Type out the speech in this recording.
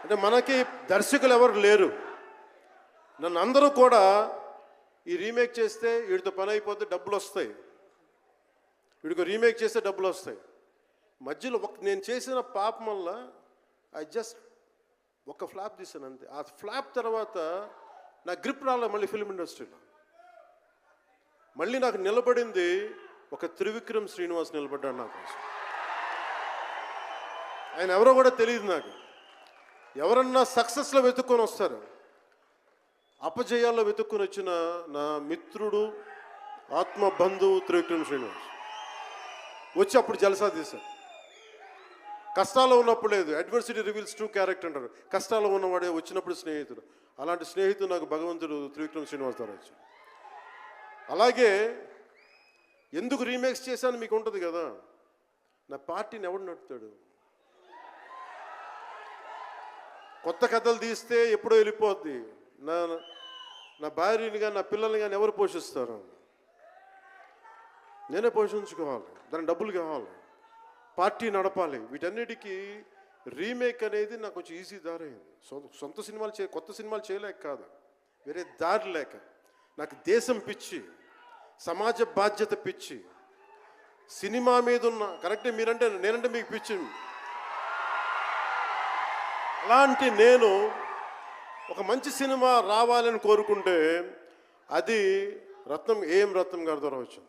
అంటే మనకి దర్శకులు ఎవరు లేరు. నన్ను అందరూ కూడా ఈ రీమేక్ చేస్తే వీడితో పని అయిపోతే డబ్బులు వస్తాయి. వీడికి రీమేక్ చేస్తే డబ్బులు వస్తాయి. మధ్యలో ఒక నేను చేసిన పాపం వల్ల ఐ జస్ట్ ఒక ఫ్లాప్ తీసాను అంతే. ఆ ఫ్లాప్ తర్వాత నా గ్రిప్ రాలే మళ్ళీ ఫిల్మ్ ఇండస్ట్రీలో. మళ్ళీ నాకు నిలబడింది ఒక త్రివిక్రమ్ శ్రీనివాస్ నిలబడ్డాడు నా కోసం. ఆయన ఎవరో కూడా తెలియదు నాకు. ఎవరన్నా సక్సెస్లో వెతుక్కొని వస్తారు. అపజయాల్లో వెతుక్కొని వచ్చిన నా మిత్రుడు ఆత్మ బంధువు త్రివిక్రమ్ శ్రీనివాస్. వచ్చి అప్పుడు జలసా తీశారు. కష్టాల్లో ఉన్నప్పుడు లేదు. అడ్వర్సిటీ రివీల్స్ ట్రూ క్యారెక్టర్ అంటారు. కష్టాల్లో ఉన్నవాడే వచ్చినప్పుడు స్నేహితుడు. అలాంటి స్నేహితుడు నాకు భగవంతుడు త్రివిక్రమ్ శ్రీనివాస్ ద్వారా వచ్చాడు అలాగే ఎందుకు రీమేక్స్ చేశాను మీకు ఉంటుంది కదా? నా పార్టీని ఎవడు నడుపుతాడు? కొత్త కథలు తీస్తే ఎప్పుడో వెళ్ళిపోద్ది. నా నా భార్యని కానీ నా పిల్లల్ని కానీ ఎవరు పోషిస్తారు? నేనే పోషించుకోవాలి. దాని డబ్బులు కావాలి. పార్టీ నడపాలి. వీటన్నిటికీ రీమేక్ అనేది నాకు కొంచెం ఈజీ దారైంది. సొంత సొంత సినిమాలు చే కొత్త సినిమాలు చేయలేక కాదు. వేరే దారి లేక. నాకు దేశం పిచ్చి. సమాజ బాధ్యత పిచ్చి. సినిమా మీద ఉన్న కరెక్టే మీరంటే నేనంటే మీకు పిచ్చి. అలాంటి నేను ఒక మంచి సినిమా రావాలని కోరుకుంటే అది రత్నం ఏం రత్నం గారి ద్వారా వచ్చింది.